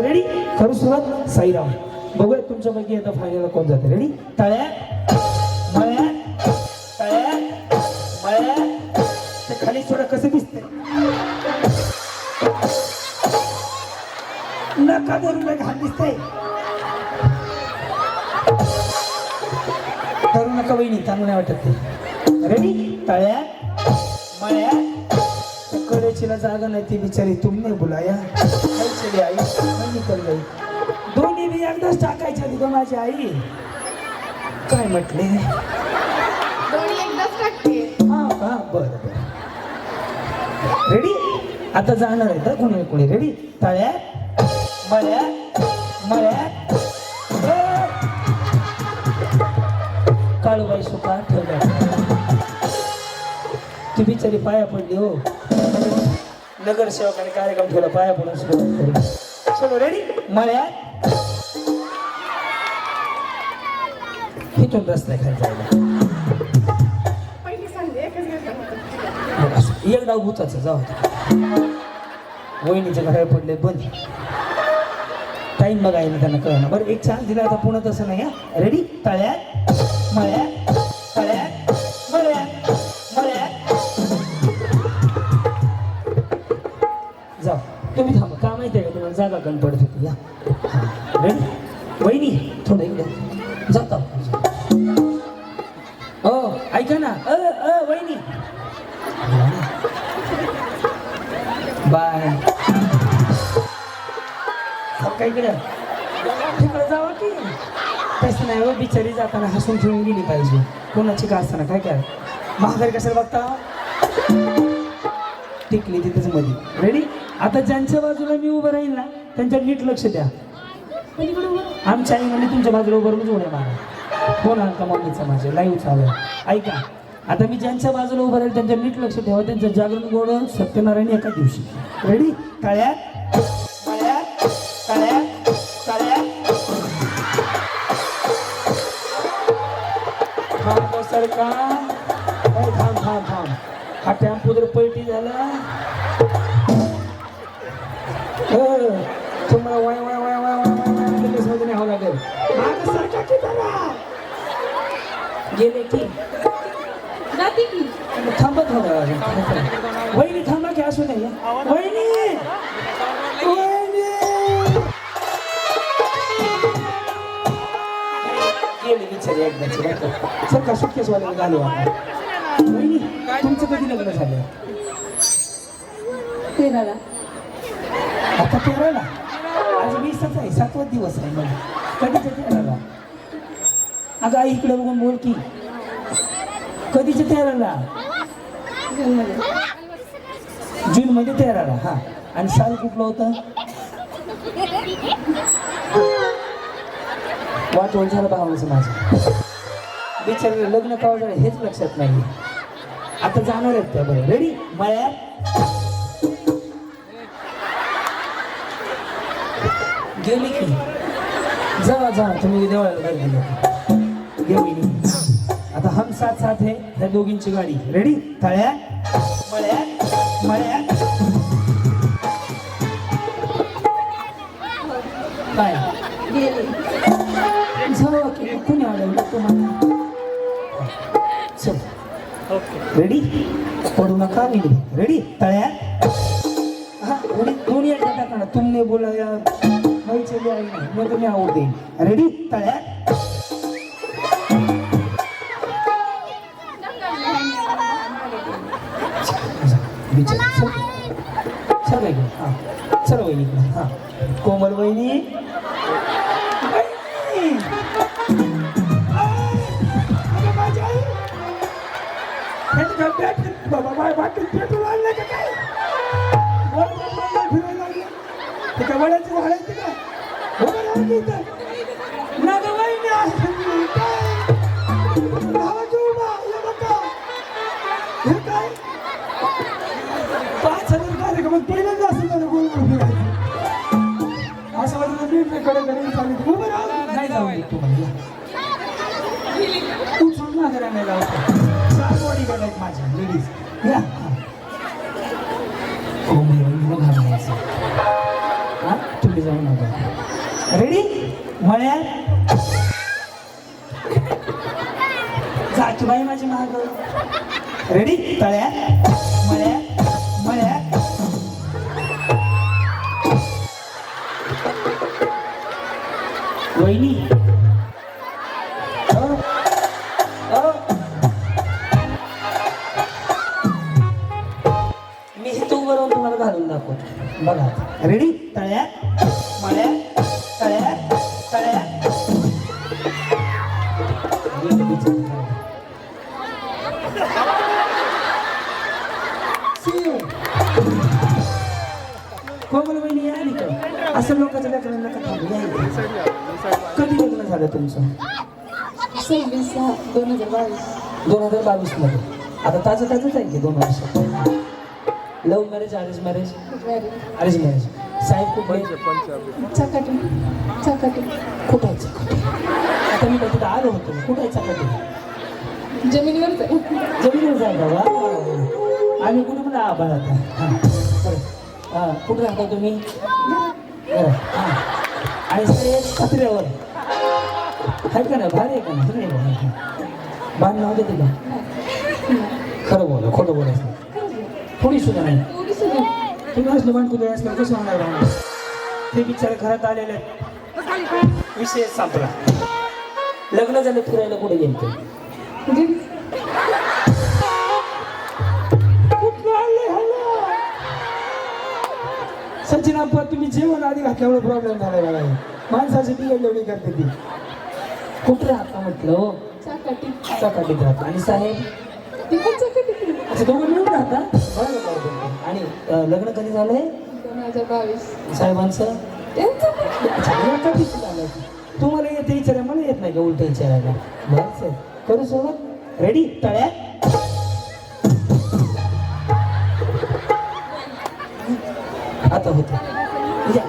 चलो रेडी करू सुरुवात. साईराम बघूया तुमच्यापैकी आता फायनल कोण जाते. रेडी तळ्या मळ्या तळ्या मळ्या ते खाली थोडं कसं दिसतंय? नका दोन रुपये घाण दिसतंय. करू नका बहिणी चांगलं नाही वाटत ते. रेडी तळ्या मळ्या कडेचीला जागा नाही ती बिचारी तुमने बुलाया. चली आई निकल गई दोन्ही बी एकदाच टाकायच्या तिथं माझी आई. काय म्हटले? हा हा बरं बरं. रेडी आता जाणार आहे तर कोणी कोणी. रेडी तळ्या मळ्या मळ्या काळूबाई सुका ठेवल्या ती बिचारी पाया पडली हो. नगरसेवकाने कार्यक्रम ठेवला पाया पडून सुरुवात करू चलो रेडी मळ्या तिथून रस्ता खाली जायला एक डाव भूताचं जाऊ वहिनीचे वहिनीच्या पडले बंद. टाईम बघायला त्यांना कळणार बरं एक चान्स दिला आता पुन्हा तसं नाही रेडी तळ्यात? मळ्यात? जागा कण पडत होती. या. वहिनी थोडं इकडे. जाता हो ऐका ना. अ अ वहिनी. बाय. काय इकडे. तिकडे जावा की. तसं नाही हो बिचारी जाताना हसून ठेवून गेली पाहिजे. कोणाची का असताना? काय काय? महागारी कशाला बघता? टिकली तिथेच मध्ये रेडी आता ज्यांच्या बाजूला मी उभं राहील ना त्यांच्या नीट लक्ष द्या. आमच्या आई म्हणजे तुमच्या बाजूला उभं राहून उड्या मारा. फोन आणता मम्मीचा माझ्या लाईव्ह चालू आहे. ऐका आता मी ज्यांच्या बाजूला उभं राहील त्यांच्या नीट लक्ष ठेवा त्यांचं जागरण गोड सत्यनारायण एका दिवशी. रेडी काळ्या काळ्या काळ्या टाळ्या. थांब हो थांब थांब थांब. हा टेम्पो जर पलटी झाला. तुम्हाला वाय Y Y Y Y Y वाय लगेच मध्ये न्यावं लागेल. मागं सरका की जरा. गेले की. जाते की. थांबा वेळ. वहिनी थांबा की असू नाही वहिनी! गेली बिचारी एकदाची? सर का सुटकेस वाल्याला घालू आपण. वहिनी तुमचं कधी लग्न झालं? तेराला आता तेराला आज वीसच आहे सातवा दिवस आहे मला. कधीच्या तेराला? अगं आई इकडे बघून बोल की. कधीच्या तेराला? जूनमध्ये जून मध्ये तेराला हा. आणि साल कुठलं होता? वाटवण झालं भावाचं माझं. बिचारीला लग्न कावड हेच लक्षात नाही आता जाणार आहेत त्या बरं रेडी मळ्यात? गेली की. जावा जा तुम्ही देवळाला गर्दी गेली. आता हम साथ साथ है ह्या दोघींची गाडी. रेडी तळ्या मळ्या मळ्या. काय? गेले. कुणी अडवलं तुम्हाला चल. रेडी पडू नका रेडी रेडी तळ्या. हा उडी दोन्ही टाकणार तुमने बोला चली आई नाही मग तुम्ही आवड देईन रेडी तळ्यात चल बाई हां चल वहिनी. हां कोमल वहिनी बाबा बाय पेट्रोल आणलं का काय फिरायला लागलं. वड्याची पाच हजार कार्यक्रमात पहिल्यांदा असं झालं गोल फिरायचं. असं वाटलं मी कडे कडे चालली उभं नाही जाऊ देत तुम्हाला उचलून माघाऱ्या नाही लावतो चार बॉडी गार्ड आहेत माझ्या लेडीज या हो मी बघा तुम्ही जाऊ नका रेडी वळ्या जाकी माझी महाग रेडी तळ्या. मळ्या. मळ्या. वहिनी. कोमल बहिणी या आली का असं लोकांच्या लेकरांना का थांबू या कधी लग्न झालं तुमचं? सव्वीस सहा दोन हजार बावीस दोन हजार बावीसमध्ये आता ताजं ताजंच आहे की? दोन वर्ष love marriage? Arrange marriage arrange marriage साहेब खूप चकाटी? चकाटी कुठायचं आता मी तिथं आलो होतो. कुठं आहे जमिनीवरच. आहे जमिनीवर वा, वा. आम्ही कुठे पण आभाळ आता हां कुठे राहता तुम्ही? हां आणि सगळे पत्र्यावर. आहे का ना भारी आहे का ना तुम्ही बांध नव्हते तिला खरं बोला खोटं बोलायचं. थोडी सुद्धा नाही. सगळी तुम्ही असलं कुठे असलं कसं होणार ते बिचारे घरात आलेले. विषय संपला. लग्न झाले फिरायला कुठे गेले ते म्हणजे सचिन अप्पा तुम्ही जेवण आधी घातल्यामुळे प्रॉब्लेम झाला मला. माणसाची एवढी करते ती. कुठं राहता म्हटलं हो? चकाटी. चकाटीत राहतो. आणि साहेब? असं दोघं मिळून राहता? बरं. आणि लग्न कधी झालंय? दोन हजार बावीस. साहेबांचं? त्यांचं अच्छा. तुम्हाला येते विचारा मला येत नाही का उलट विचारायला? बरं सर करू सोबत रेडी तळ्यात. आता होतं. घ्या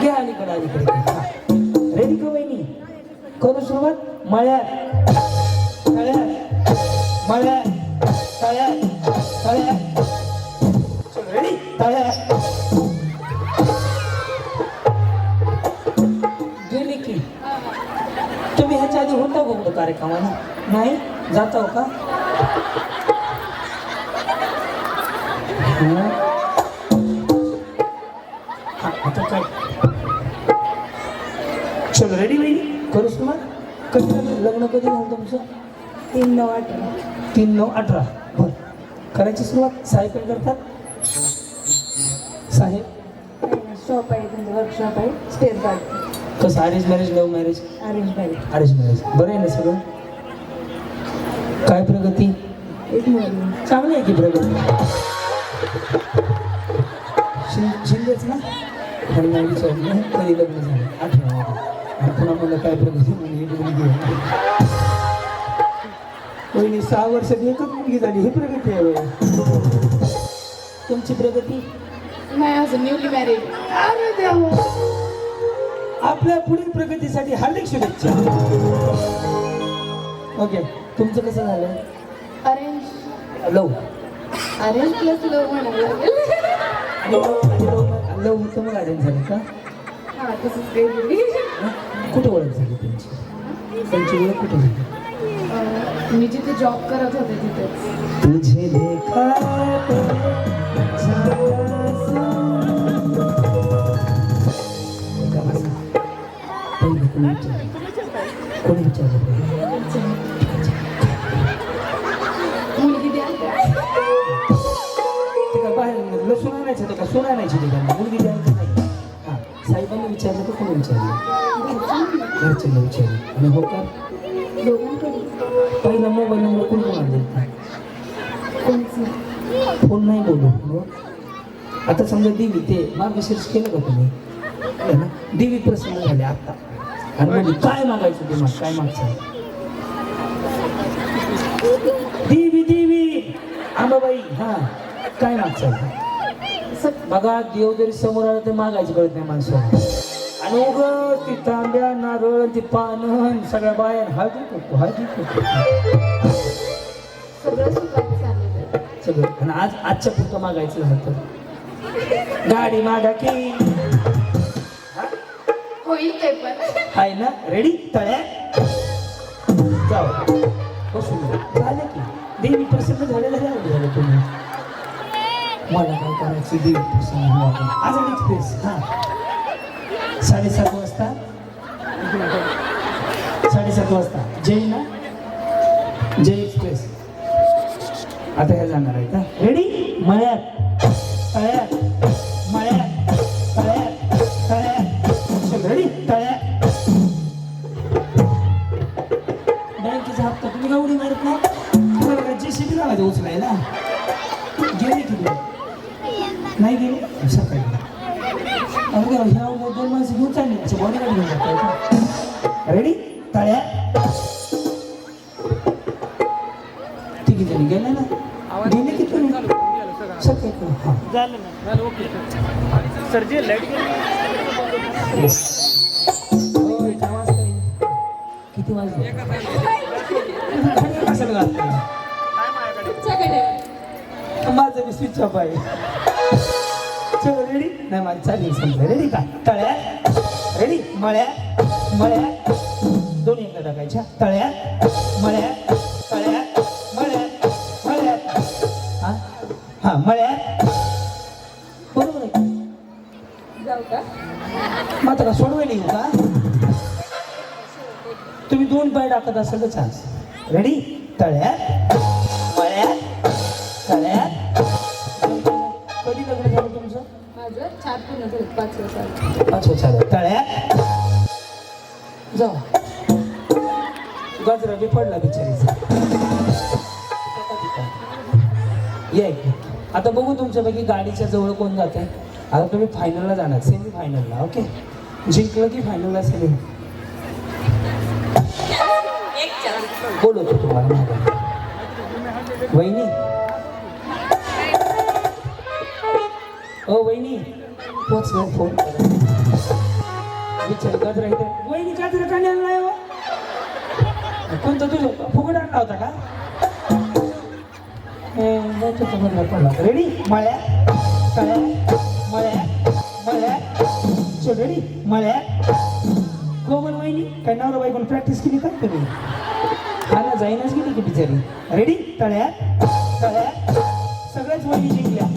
घ्या अलीकडे अलीकडे रेडी का वहिनी? करू सुरुवात. मळ्यात. तळ्यात. मळ्यात. तळ्यात. तळ्यात. रेडी तळ्यात. होता कुठं कार्यक्रमाला. नाही जाता का? आता काय? चल रेडी बाई? करू सुरुवात कधी लग्न कधी झालं तुमचं? तीन नऊ अठरा तीन नऊ अठरा. बर. करायची सुरुवात? साहेब काय करतात? साहेब? शॉप आहे वर्कशॉप आहे. स्पेअर पार्ट कसं arrange marriage love marriage arrange marriage arrange marriage बरं आहे ना सगळं? काय प्रगती? चांगली आहे की प्रगती? शिंदेच ना? आणि नाही विचारलं कधी लग्न झालं? आणि पुन्हा मला काय प्रगती? म्हणजे मुलगी. वहिनी सहा वर्षात एकच मुलगी झाली. ही प्रगती आहे. तुमची प्रगती? नाही अजून न्यूली मॅरिड अरे देवा. आपल्या पुढील प्रगतीसाठी हार्दिक शुभेच्छा. ओके तुमचं कसं झालं? Arrange. Love arrange plus love म्हणावं लागेल. लव मग अरेंज झालं का? हा तसंच? कुठं ओळख झाली त्यांची त्यांची ओळख कुठं झाली? मी जिथे जॉब करत होते तिथेच. तुझे देखा पहिले कोणी विचारलं? कोणी विचारलं पहिले? मुलगी द्याल का बाहेर लसूण आणायचं होतं का सोनं आणायची होती मुलगी द्यायची नाही हां साहेबांनी विचारलं का कोणी विचारलं घरच्यांना विचारलं आणि हो का पहिला मोबाईल नंबर कोण कोण नाही फोन नाही बोलू आता समजा देवी ते मार्गशीर्ष केलं का तुम्ही ना देवी प्रसन्न झाले आता आणि म्हणजे काय मागायचं ते माग? काय मागचं? देवी देवी! आंबाबाई हा काय मागचं? बघा देव जरी समोर आला तर मागायचं कळत नाही माणसाला. आणि उगच ती तांब्या नारळ ती पानं सगळ्या बाया हळदी कुकू हळदी कुकू. सगळं आणि आज आजच्या पुरतं मागायचं झालं गाडी मागा की. होईल ते पण. आहे ना? रेडी तळ्या? जाऊ. बसून जा. झालं की. देवी प्रसन्न झालेलं झालं झालं तुम्ही. मला काय करायचं? देवी प्रसन्न व्हावं आझाद एक्सप्रेस हां. साडेसात वाजता. साडेसात वाजता. जय ना? जय एक्सप्रेस. आता हे जाणार आहे का? रेडी मळ्यात. तिघी जणी गेले ना गेले की तुम्ही सकाळी हां. झालं ना. झालं ओके. सर जे लाइट गेली? किती वाजले? माझं मी स्विच ऑफ आहे. चलो रेडी नाही माझी चालेल समजा. रेडी का? तळ्या. रेडी मळ्या. मळ्या. दोन्ही एकदा टाकायच्या. तळ्या. मळ्या. हा मळ्या बरोबर आहे जाऊ का? का सोडवायला येऊ का तुम्ही दोन पाय टाकत असाल तर चान्स रेडी तळ्या मळ्या तळ्या कधी लग्न झालं तुमचं? माझं चार पूर्ण झालं पाच वर्षाला अच्छा चालेल तळ्या जाऊ. गजरा बी पडला बिचारीचा. ये. इकडे. आता बघू तुमच्यापैकी गाडीच्या जवळ कोण जात आहे. आता तुम्ही फायनलला जाणार सेमी फायनलला ओके जिंकलं की फायनलला सेमी बोलवतो तुम्हाला मागं. वहिनी. ओ वहिनी. तोच फोन विचार गजरा इथे वहिनी गजरा का नेला नाही हो? कोणतं तुझं? फुगड आणला होता का? रेडी मळ्या तळ्या मळ्या मळ्या चल रेडी मळ्या कोमल वहिनी काय नवरा बायकोन प्रॅक्टिस केली काय तुम्ही खाना जाईनच गेली की बिचारी रेडी तळ्या तळ्या सगळ्याच वहिनी जिंकल्या